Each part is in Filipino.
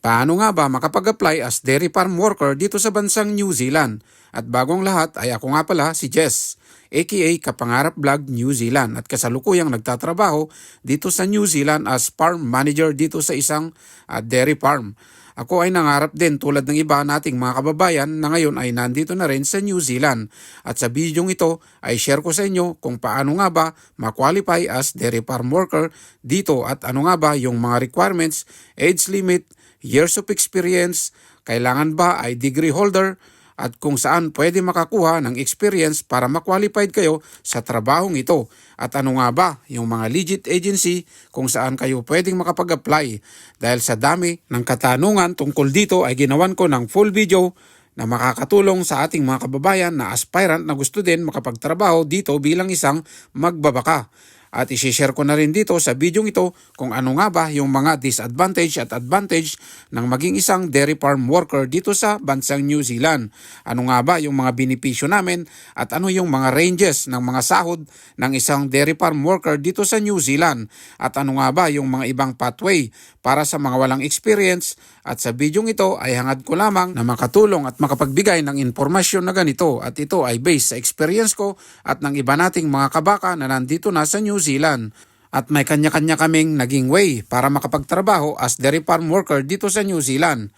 Paano nga ba makapag-apply as dairy farm worker dito sa bansang New Zealand? At bagong lahat ay ako nga pala si Jess, aka Kapangarap Vlog New Zealand at kasalukuyang nagtatrabaho dito sa New Zealand as farm manager dito sa isang ah, dairy farm. Ako ay nangarap din tulad ng iba nating mga kababayan na ngayon ay nandito na rin sa New Zealand. At sa bidyong ito ay share ko sa inyo kung paano nga ba ma-qualify as dairy farm worker dito at ano nga ba yung mga requirements, age limit, years of experience, kailangan ba ay degree holder, at kung saan pwede makakuha ng experience para ma-qualified kayo sa trabahong ito. At ano nga ba yung mga legit agency kung saan kayo pwedeng makapag-apply. Dahil sa dami ng katanungan tungkol dito ay ginawan ko ng full video na makakatulong sa ating mga kababayan na aspirant na gusto din makapagtrabaho dito bilang isang magbabaka. At isishare ko na rin dito sa video ito kung ano nga ba yung mga disadvantage at advantage ng maging isang dairy farm worker dito sa bansang New Zealand. Ano nga ba yung mga benepisyo namin at ano yung mga ranges ng mga sahod ng isang dairy farm worker dito sa New Zealand. At ano nga ba yung mga ibang pathway para sa mga walang experience at sa video ito ay hangad ko lamang na makatulong at makapagbigay ng impormasyon na ganito at ito ay based sa experience ko at ng iba nating mga kabaka na nandito na sa New Zealand. At may kanya-kanya kaming naging way para makapagtrabaho as dairy farm worker dito sa New Zealand.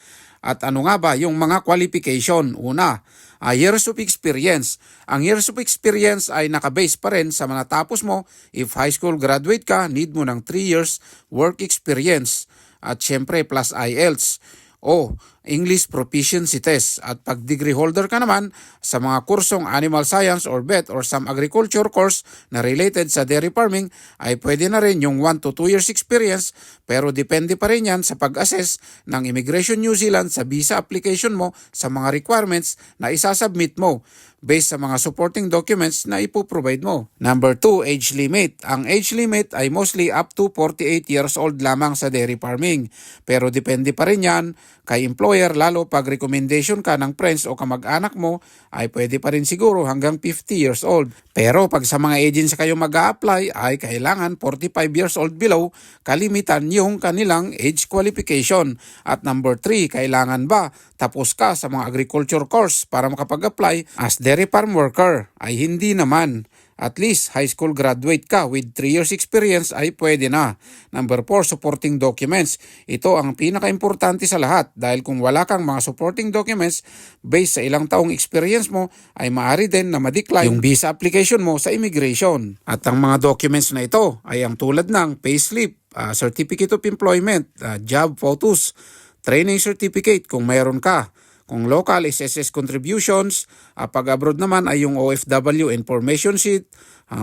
At ano nga ba yung mga qualification? Una, ah, years of experience. Ang years of experience ay nakabase pa rin sa mga tapos mo. If high school graduate ka, need mo ng 3 years work experience. At syempre plus IELTS. O English Proficiency Test. At pag degree holder ka naman sa mga kursong Animal Science or Vet or some agriculture course na related sa dairy farming ay pwede na rin yung 1 to 2 years experience pero depende pa rin yan sa pag-assess ng Immigration New Zealand sa visa application mo sa mga requirements na isasubmit mo based sa mga supporting documents na ipoprovide mo. Number 2, age limit. Ang age limit ay mostly up to 48 years old lamang sa dairy farming. Pero depende pa rin yan kay employer lalo pag recommendation ka ng friends o kamag-anak mo ay pwede pa rin siguro hanggang 50 years old. Pero pag sa mga agency kayo mag apply ay kailangan 45 years old below kalimitan yung kanilang age qualification. At number 3, kailangan ba tapos ka sa mga agriculture course para makapag-apply as dairy farm worker? Ay hindi naman. At least high school graduate ka with 3 years experience ay pwede na. Number 4, supporting documents. Ito ang pinaka-importante sa lahat dahil kung wala kang mga supporting documents based sa ilang taong experience mo ay maaari din na ma-decline yung visa application mo sa immigration. At ang mga documents na ito ay ang tulad ng payslip, ah, certificate of employment, ah, job photos, training certificate kung mayroon ka, kung local is contributions, uh, abroad naman ay yung OFW information sheet,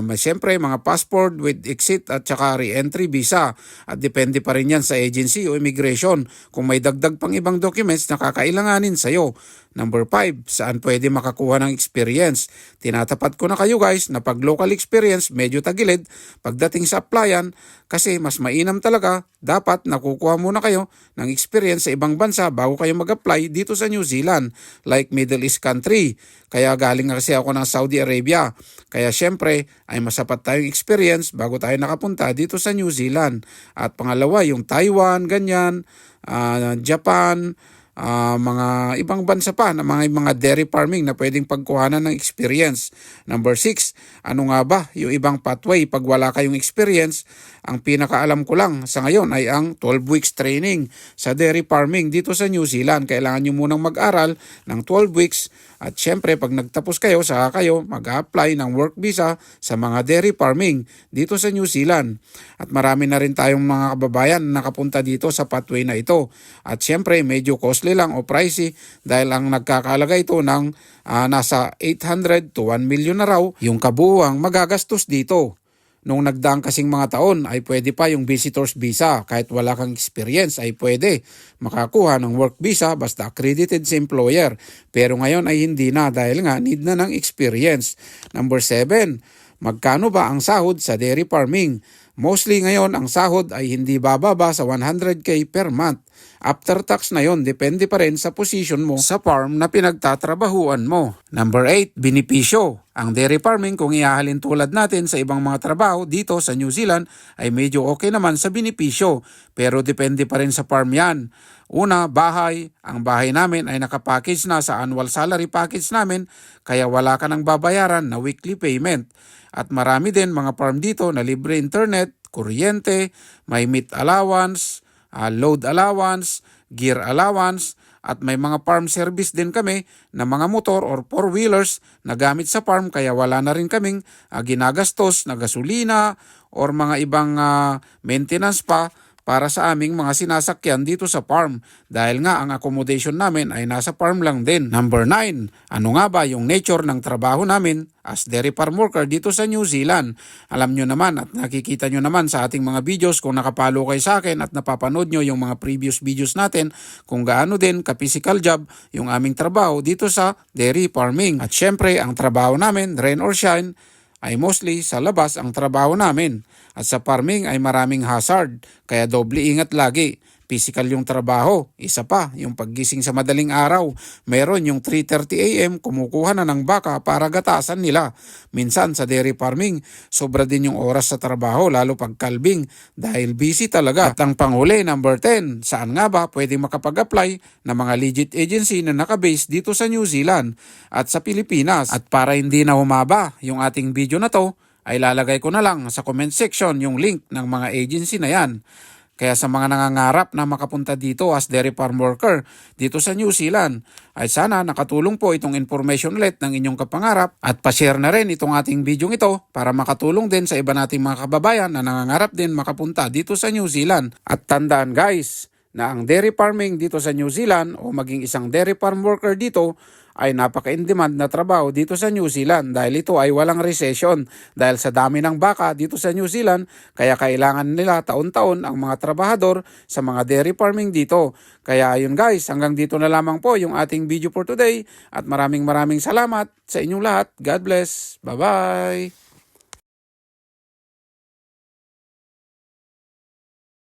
may siyempre mga passport with exit at saka re-entry visa at depende pa rin yan sa agency o immigration kung may dagdag pang ibang documents na kakailanganin sa'yo. Number 5, saan pwede makakuha ng experience? Tinatapat ko na kayo guys na pag local experience medyo tagilid pagdating sa applyan kasi mas mainam talaga dapat nakukuha muna kayo ng experience sa ibang bansa bago kayo mag-apply dito sa New Zealand like Middle East country. Kaya galing kasi ako ng Saudi Arabia. Kaya syempre ay masapat tayong experience bago tayo nakapunta dito sa New Zealand. At pangalawa yung Taiwan, ganyan, ah, Japan, ah, mga ibang bansa pa na mga mga dairy farming na pwedeng pagkuhanan ng experience. Number 6, ano nga ba yung ibang pathway pag wala kayong experience? Ang pinakaalam ko lang sa ngayon ay ang 12 weeks training sa dairy farming dito sa New Zealand. Kailangan nyo munang mag-aral ng 12 weeks at syempre pag nagtapos kayo, saka kayo mag-apply ng work visa sa mga dairy farming dito sa New Zealand. At marami na rin tayong mga kababayan na nakapunta dito sa pathway na ito. At syempre medyo costly lang o pricey dahil ang nagkakalaga ito ng ah, nasa 800 to 1 million na raw yung kabuuang magagastos dito. Nung nagdaang kasing mga taon ay pwede pa yung visitor's visa. Kahit wala kang experience ay pwede makakuha ng work visa basta accredited sa employer. Pero ngayon ay hindi na dahil nga need na ng experience. Number 7, magkano ba ang sahod sa dairy farming? Mostly ngayon ang sahod ay hindi bababa sa 100k per month. After tax na yon, depende pa rin sa position mo sa farm na pinagtatrabahuan mo. Number 8, benepisyo. Ang dairy farming kung ihahalin tulad natin sa ibang mga trabaho dito sa New Zealand ay medyo okay naman sa benepisyo pero depende pa rin sa farm yan. Una, bahay. Ang bahay namin ay nakapackage na sa annual salary package namin kaya wala ka nang babayaran na weekly payment. At marami din mga farm dito na libre internet, kuryente, may meat allowance, ah, load allowance, gear allowance, at may mga farm service din kami na mga motor or four-wheelers na gamit sa farm kaya wala na rin kaming ah, ginagastos na gasolina or mga ibang ah, maintenance pa para sa aming mga sinasakyan dito sa farm dahil nga ang accommodation namin ay nasa farm lang din. Number 9, ano nga ba yung nature ng trabaho namin as dairy farm worker dito sa New Zealand? Alam nyo naman at nakikita nyo naman sa ating mga videos kung nakapalo kayo sa akin at napapanood nyo yung mga previous videos natin kung gaano din ka-physical job yung aming trabaho dito sa dairy farming. At syempre, ang trabaho namin, rain or shine, ay mostly sa labas ang trabaho namin. At sa farming ay maraming hazard, kaya doble ingat lagi. Physical yung trabaho. Isa pa, yung paggising sa madaling araw. Meron yung 3.30 a.m. kumukuha na ng baka para gatasan nila. Minsan sa dairy farming, sobra din yung oras sa trabaho lalo pag kalbing dahil busy talaga. At ang panghuli, number 10, saan nga ba pwede makapag-apply ng mga legit agency na nakabase dito sa New Zealand at sa Pilipinas. At para hindi na humaba yung ating video na to, ay lalagay ko na lang sa comment section yung link ng mga agency na yan. Kaya sa mga nangangarap na makapunta dito as dairy farm worker dito sa New Zealand, ay sana nakatulong po itong information ulit ng inyong kapangarap at pa-share na rin itong ating video ito para makatulong din sa iba nating mga kababayan na nangangarap din makapunta dito sa New Zealand. At tandaan guys, na ang dairy farming dito sa New Zealand o maging isang dairy farm worker dito ay napaka-in-demand na trabaho dito sa New Zealand dahil ito ay walang recession dahil sa dami ng baka dito sa New Zealand kaya kailangan nila taon-taon ang mga trabahador sa mga dairy farming dito. Kaya ayun guys, hanggang dito na lamang po yung ating video for today at maraming maraming salamat sa inyong lahat. God bless. Bye-bye!